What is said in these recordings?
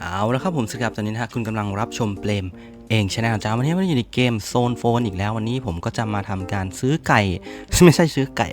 เอาแล้วครับผมสครับตอนนี้นะฮะคุณกำลังรับชมเปลมเองชแนลจ้าวันนี้เราอยู่ในเกมโซนโฟนอีกแล้ววันนี้ผมก็จะมาทำการซื้อไก่ ไม่ใช่ซื้อไก่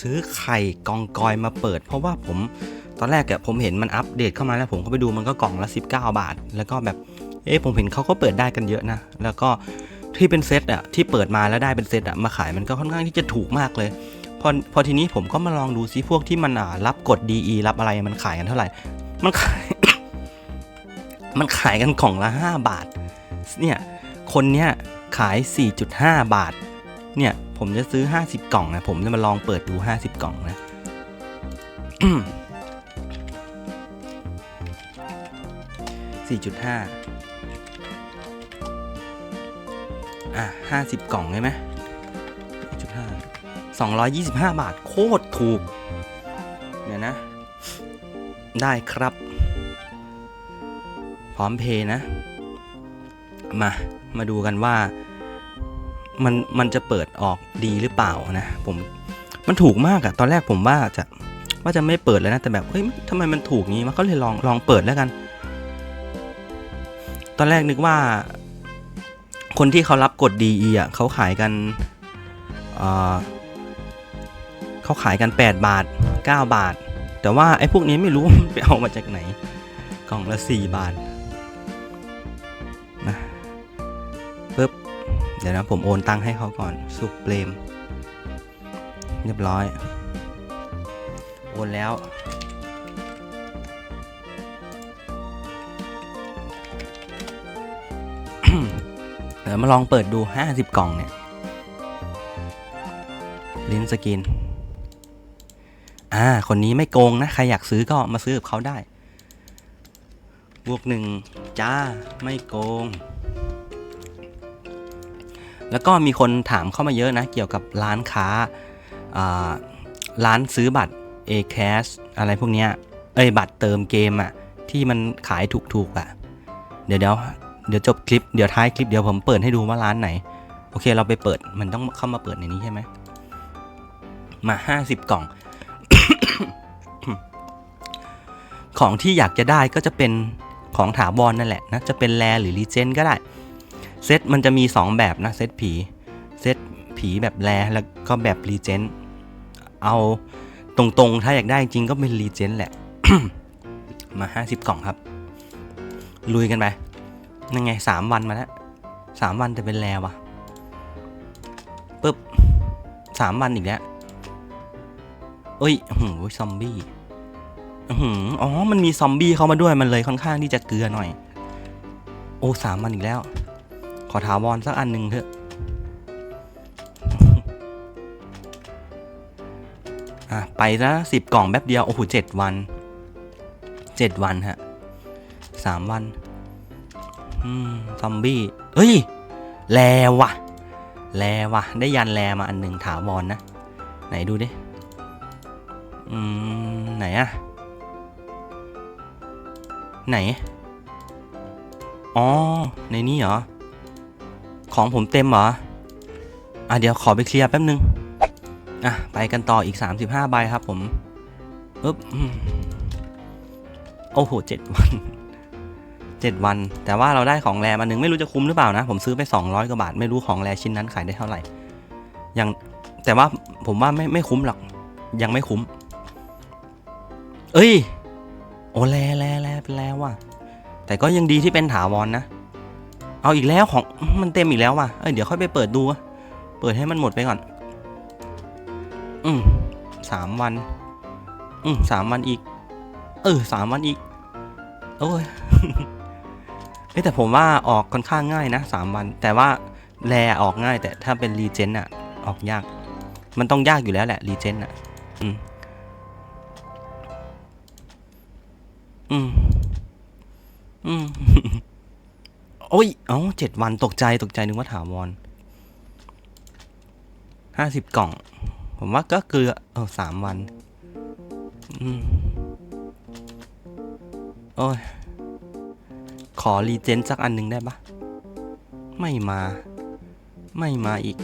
ซื้อไข่กองกอยมาเปิด เพราะว่าผมตอนแรกอะผมเห็นมันอัปเดตเข้ามาแล้วผมก็ไปดูมันก็กล่องละ 19 บาท แล้วก็แบบเอ๊ะผมเห็นเขาก็เปิดได้กันเยอะนะแล้วก็ที่เป็นเซตอะที่เปิดมาแล้วได้เป็นเซตอะมาขายมันก็ค่อนข้างที่จะถูกมากเลย พอพอทีนี้ผมก็มาลองดูซิพวกที่มันอ่ารับกด DE รับอะไรมันขายกันเท่าไหร่ มันขาย มันขายกันกล่องละ 5 บาท เนี่ย คนเนี้ยขาย 4.5 บาท เนี่ย ผมจะซื้อ 50 กล่องนะ ผมจะมาลองเปิดดู 50 กล่องนะ4.5อะ50กล่องใช่ไหม4.5 225บาท โคตรถูกเดี๋ยนะ ได้ครับ ร้อมเพย์นะ มา มาดูกันว่ามันมันจะเปิดออกดีหรือเปล่านะผมมันถูกมากอะตอนแรกผมว่าจะว่าจะไม่เปิดเลยนะแต่แบบเฮ้ยทำไมมันถูกงี้มันก็เลยลองลองเปิดแล้วกัน ตอนแรกนึกว่า คนที่เขารับกด DE อะเขาขายกันเเขาขายกัน 8 บาท 9 บาท แต่ว่าไอ้พวกนี้ไม่รู้ไปเอามาจากไหนกล่องละ 4 บาท เดี๋ยวนะผมโอนตังให้เขาก่อน สุกเปรมเรียบร้อย โอนแล้ว เดี๋ยวมาลองเปิดดู 50 กล่องเนี่ย ลิ้นสกิน อ่า คนนี้ไม่โกงนะ ใครอยากซื้อก็มาซื้อกับเขาได้ บวกหนึ่งจ้า ไม่โกง แล้วก็มีคนถามเข้ามาเยอะนะเกี่ยวกับร้านค้าร้านซื้อบัตร a c a s อะไรพวกเนี้ยเอ้ยบัตรเติมเกมอะที่มันขายถูกๆอะเดี๋ยวเดี๋ยวเดี๋ยวจบคลิปเดี๋ยวท้ายคลิปเดี๋ยวผมเปิดให้ดูว่าร้านไหน โอเคเราไปเปิดมันต้องเข้ามาเปิดในนี้ใช่ไหมมา 50 กล่อง ของที่อยากจะได้ก็จะเป็นของถาวรนนั่นแหละนะจะเป็นแรหรือรีเจนก็ได้ เซตมันจะมี 2 แบบนะเซตผีเซตผีแบบแรแล้วก็แบบรีเจนเอาตรงๆ ถ้าอยากได้จริงก็เป็นรีเจนแหละ มา50กล่องครับ ลุยกันไปนั่นไง 3 วันมาแล้ว3วันแต่เป็นแรวะปึ๊บ3วันอีกแล้วเอ้ยโอ้โหซอมบี้อืออ๋อ มันมีซอมบี้เข้ามาด้วยมันเลยค่อนข้างที่จะเกลือหน่อย โอ้สามวันอีกแล้ว อถาวรสักอันหนึ่งเถอะอะไปซะสิบกล่องแป๊บเดียว โอ้โหเจ็ดวันเจ็ดวันฮะสามวัน อืม ซอมบี้ เฮ้ย แลวะแลวะได้ยันแลมาอันหนึ่งถาวรนะไหนดูดิ อืม ไหนอะไหน อ๋อ ในนี้เหรอ ของผมเต็มเหรอ อะเดี๋ยวขอไปเคลียร์แป๊บนึง อะ ไปกันต่ออีก 35 ใบครับผมปึ๊บโอ้โหเจ็ดวันเจ็ดวัน แต่ว่าเราได้ของแรมาหนึ่งไม่รู้จะคุ้มหรือเปล่านะ ผมซื้อไป 200กว่าบาท ไม่รู้ของแรชิ้นนั้นขายได้เท่าไหร่ อยังแต่ว่าผมว่าไม่ไม่คุ้มหรอก ยังไม่คุ้ม เอ้ย โอ้แลแลแลเป็นแลว่ะแต่ก็ยังดีที่เป็นถาวรนนะ เอาอีกแล้วของมันเต็มอีกแล้วว่ะเอ้ยเดี๋ยวค่อยไปเปิดดู เปิดให้มันหมดไปก่อน อืมสามวัน อืมสามวันอีก เออสามวันอีก โอ้ยเอ้แต่ผมว่าออกค่อนข้างง่ายนะสามวัน แต่ว่าแลออกง่าย แต่ถ้าเป็นรีเจนอะออกยาก มันต้องยากอยู่แล้วแหละรีเจนอะอืมอืมอืม โอ้ย เอ้าเจ็ดวันตกใจตกใจนึกว่าถาวรห้าสิบกล่อง ผมว่าก็เกลือเออสามวันอโอ้ย ขอรีเจนสักอันหนึ่งได้ปะไม่มา ไม่มาอีก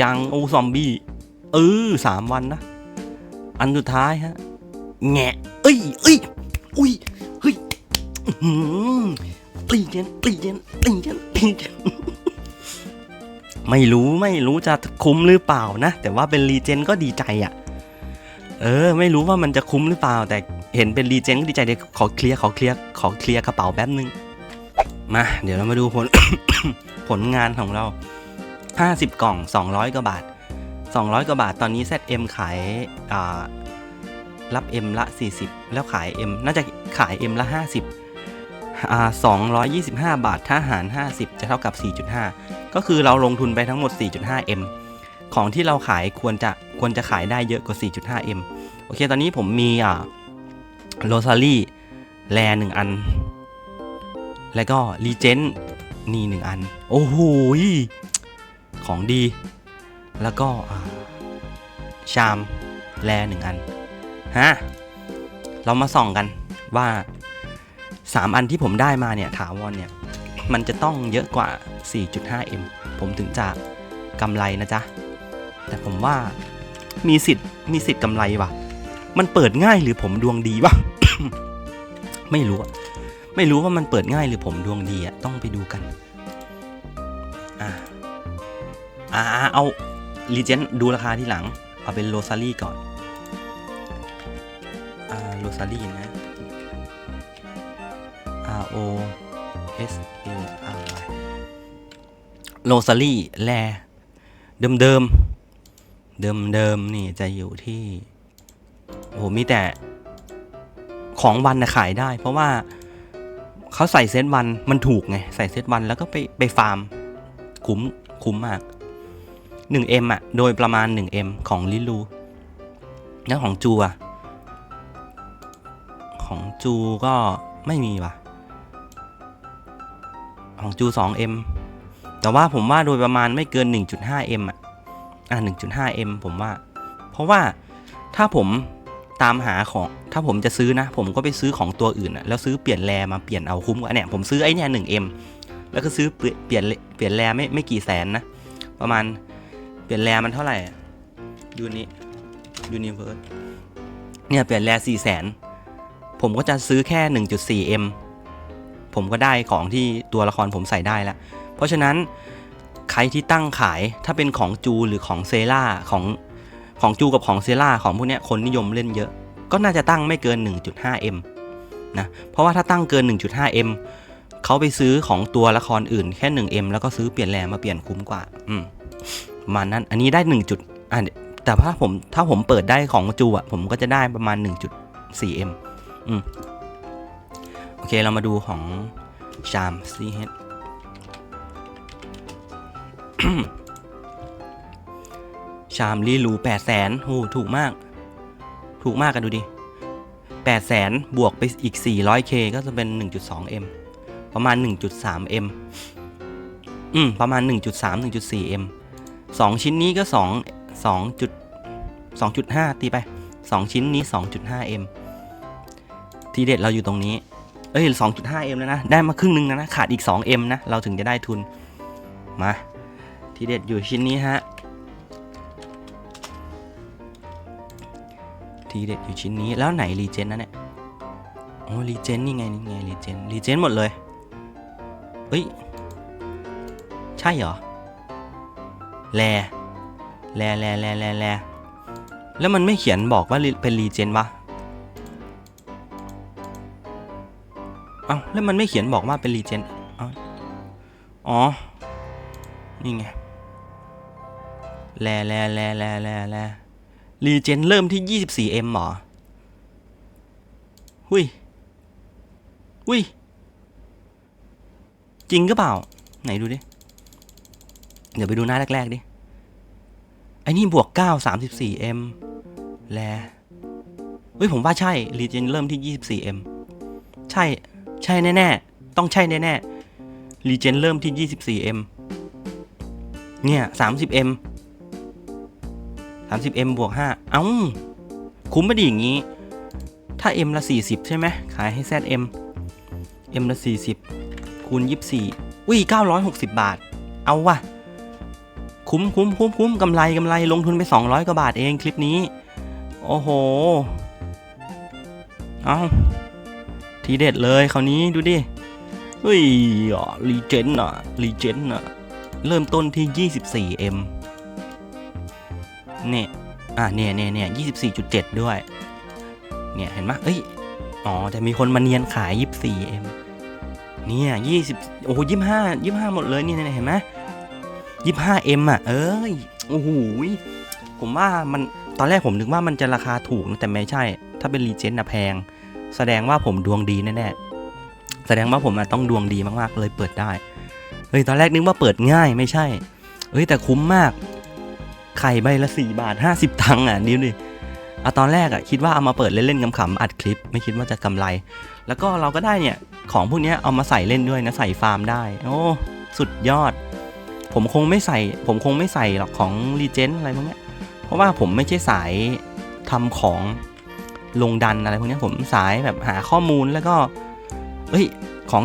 ยังโอซอมบี้ เออสามวันนะ อันสุดท้ายฮะ แงะ เอ้ยเอ้ยอุ้ยเฮ้ย อื้อหือตีเจนตีเจนเจนตีเจนไม่รู้ไม่รู้จะคุ้มหรือเปล่านะ แต่ว่าเป็นรีเจนก็ดีใจอะ่ะ เออ ไม่รู้ว่ามันจะคุ้มหรือเปล่า แต่เห็นเป็นรีเจนก็ดีใจเดี๋ยวขอเคลียร์ขอเคลียร์ขอเคลียร์กระเป๋าแป๊บนึง มา เดี๋ยวเรามาดูผล ผลงานของเรา 50 กล่อง 200 กว่าบาท 200 กว่าบาท ตอนนี้ ZM ขายอ่ารับ M ละ 40 แล้วขาย M น่าจะขาย M ละ 50 225 บาท ถ้าหาร 50 จะเท่ากับ 4.5 ก็คือเราลงทุนไปทั้งหมด 4.5 M ของที่เราขายควรจะควรจะขายได้เยอะกว่า 4.5 M โอเค ตอนนี้ผมมีอ่าโรซารี่แลหนึ่งอัน แล้วก็รีเจนนี่หนึ่งอัน โอ้โหของดี แล้วก็ชามแลหนึ่งอัน ฮะ เรามาส่องกันว่า 3 อันที่ผมได้มาเนี่ยถาวรเนี่ย มันจะต้องเยอะกว่า 4.5M ผมถึงจะกำไรนะจ๊ะ แต่ผมว่ามีสิทธิ์มีสิทธิ์กำไรวะมันเปิดง่ายหรือผมดวงดีวะไม่รู้ไม่รู้ว่ามันเปิดง่ายหรือผมดวงดีอะต้องไปดูกัน อ่าอ่าเอารีเจนดูราคาที่หลัง เอาเป็นโรซารี่ก่อน อ่าโรซารี่นะ O S A R Y โรซารี่แลเดิมเดิมเดิมเดิมนี่จะอยู่ที่โอ้โหมีแต่ของวันนะขายได้ เพราะว่าเขาใส่เซตวันมันถูกไง ใส่เซตวันแล้วก็ไปไปฟาร์ม คุ้มคุ้มมาก 1M อะ โดยประมาณ 1M ของลิลูแล้วของจูอะของจูก็ไม่มีว่ะ ของจู 2M แต่ว่าผมว่าโดยประมาณไม่เกิน 1.5M อะอะ 1.5M ผมว่า เพราะว่าถ้าผมตามหาของถ้าผมจะซื้อนะ ผมก็ไปซื้อของตัวอื่นอะแล้วซื้อเปลี่ยนแรมาเปลี่ยนเอาคุ้มกว่าเนี่ยผมซื้อไอ้เนี่ย 1M แล้วก็ซื้อเปลี่ยนเปลี่ยนเปลี่ยนแรไม่ไม่กี่แสนนะ ประมาณเปลี่ยนแรมันเท่าไหร่ยูนิยูนิเวิร์สเนี่ยเปลี่ยนแรสี่แสนผมก็จะซื้อแค่ 1.4M ผมก็ได้ของที่ตัวละครผมใส่ได้แล้ว เพราะฉะนั้นใครที่ตั้งขายถ้าเป็นของจูหรือของเซล่าของของจูกับของเซล่าของพวกนี้คนนิยมเล่นเยอะ ก็น่าจะตั้งไม่เกิน 1.5M นะเพราะว่าถ้าตั้งเกิน 1.5M เขาไปซื้อของตัวละครอื่นแค่ 1M แล้วก็ซื้อเปลี่ยนแรมาเปลี่ยนคุ้มกว่า อืมประมาณนั้นอันนี้ได้1จุดอะแต่ถ้าผมถ้าผมเปิดได้ของจูอะผมก็จะได้ประมาณ 1.4M อืม อเค เรามาดูของชาม CH ชามลีลูแปดแสนโหถูกมาก ถูกมากกันดูดิแปดแสนบวกไปอีก 400k ก็จะเป็น 1.2m ประมาณ 1.3m อืม ประมาณ 1.3 1.4m 2 ชิ้นนี้ก็ 2 2จุด2.5 ตีไป 2 ชิ้นนี้ 2.5m ทีเด็ดเราอยู่ตรงนี้ เอ้ย 2.5m แล้วนะ ได้มาครึ่งหนึงแล้วนะ ขาดอีก 2m นะ เราถึงจะได้ทุน มา ทีเด็ดอยู่ชิ้นนี้ฮะ ทีเด็ดอยู่ชิ้นนี้ แล้วไหนรีเจนนะเนี่ย โอ้รีเจนนี่ไง นี่ไงรีเจนรีเจนหมดเลยเฮ้ย ใช่เหรอแลแล แลแลแลแลแล้วมันไม่เขียนบอกว่าเป็นรีเจนวะ เอ้าแล้วมันไม่เขียนบอกว่าเป็นรีเจนเอ้าอ๋อ นี่ไง แลแลแลแลแลแลรีเจนเริ่มที่ 24M หรอ หุยหุยจริงก็เปล่า ไหนดูดิ เดี๋ยวไปดูหน้าแรก ๆ ดิ ไอ้นี่บวก 9 34M แลเฮ้ย ผมว่าใช่รีเจนเริ่มที่ 24M ใช่ ใช่แน่ๆ ต้องใช่แน่ๆรีเจนเริ่มที่ 24M เนี่ย 30M 30M บวก 5 เอ้า คุ้มไม่ดีอย่างนี้ ถ้า M ละ 40 ใช่ไหม ขายให้ ZM M ละ 40 คูณ 24 อุ้ย 960 บาท เอาวะคุ้มคุ้มคุ้มคุ้มกำไรกำไรลงทุนไป 200 กว่าบาทเองคลิปนี้ โอ้โห เอา ทีเด็ดเลยคราวนี้ดูดิเฮ้ยรีเจนอะรีเจนอะ เริ่มต้นที่ 24M เนี่ยอะเนี่ยเนี่ยเนี่ย24.7ด้วย เนี่ยเห็นไหมเอ้ย อ๋อ แต่มีคนมาเนียนขาย 24M เนี่ย20โอ้โห25 25หมดเลยนี่เนี่ยเห็นไหม 25M อะ เอ้ย โอ้โห ผมว่ามัน ตอนแรกผมนึกว่ามันจะราคาถูกนะแต่ไม่ใช่ ถ้าเป็นรีเจนอะแพง แสดงว่าผมดวงดีแน่ๆแสดงว่าผมต้องดวงดีมากๆเลยเปิดได้เฮ้ยตอนแรกนึกว่าเปิดง่ายไม่ใช่เฮ้ยแต่คุ้มมาก ไข่ใบละ 4 บาท 50 ตังค์อะดิวดิอะตอนแรกอะคิดว่าเอามาเปิดเล่นๆขำๆอัดคลิป ไม่คิดว่าจะกำไร แล้วก็เราก็ได้เนี่ยของพวกนี้เอามาใส่เล่นด้วยนะใส่ฟาร์มได้ โอ้สุดยอด ผมคงไม่ใส่ ผมคงไม่ใส่หรอกของรีเจนอะไรพวกนี้เพราะว่าผมไม่ใช่สายทำของ ลงดันอะไรพวกนี้ผมสายแบบหาข้อมูลแล้วก็เอ้ยของ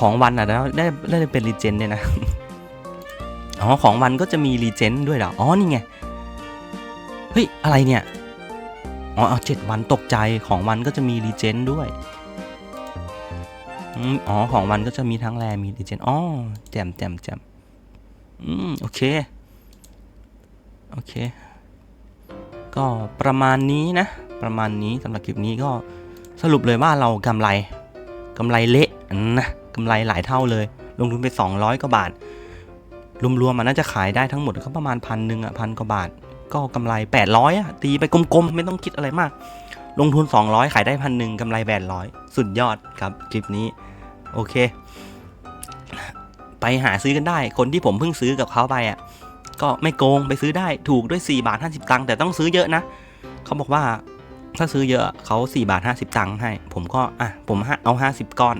ของวันอะแล้วได้ได้เป็นรีเจนเนี่ยนะอ๋อของวันก็จะมีรีเจนด้วยเหรออ๋อนี่ไงเฮ้ยอะไรเนี่ยอ๋อเอาเจ็ดวันตกใจของวันก็จะมีรีเจนด้วยอ๋อของวันก็จะมีทั้งแรมีรีเจนอ๋อแจมแจมแจมอืมโอเคโอเค ก็ประมาณนี้นะ ประมาณนี้สำหรับคลิปนี้ก็สรุปเลยว่าเรากำไรกำไรเละนะกำไรหลายเท่าเลย ลงทุนไป 200กว่าบาท รวมๆมันน่าจะขายได้ทั้งหมดก็ประมาณพันหนึ่งอะพันกว่าบาท ก็กำไร 800อะตีไปกลมๆ ไม่ต้องคิดอะไรมาก ลงทุน 200 ขายได้พันหนึ่งกำไร 800 สุดยอดครับคลิปนี้ โอเค ไปหาซื้อกันได้ คนที่ผมเพิ่งซื้อกับเขาไปอะก็ไม่โกงไปซื้อได้ถูกด้วย 4 บาท 50 ตังค์แต่ต้องซื้อเยอะนะ เขาบอกว่า ถ้าซื้อเยอะเขา4บาท50ตังค์ให้ ผมก็อะผมเอา 50 ก้อน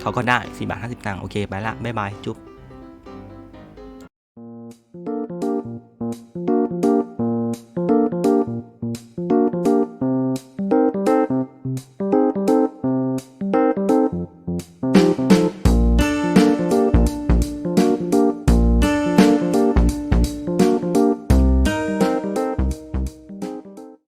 เขาก็ได้4บาท50ตังค์โอเค ไปละบ๊ายบาย จุ๊บ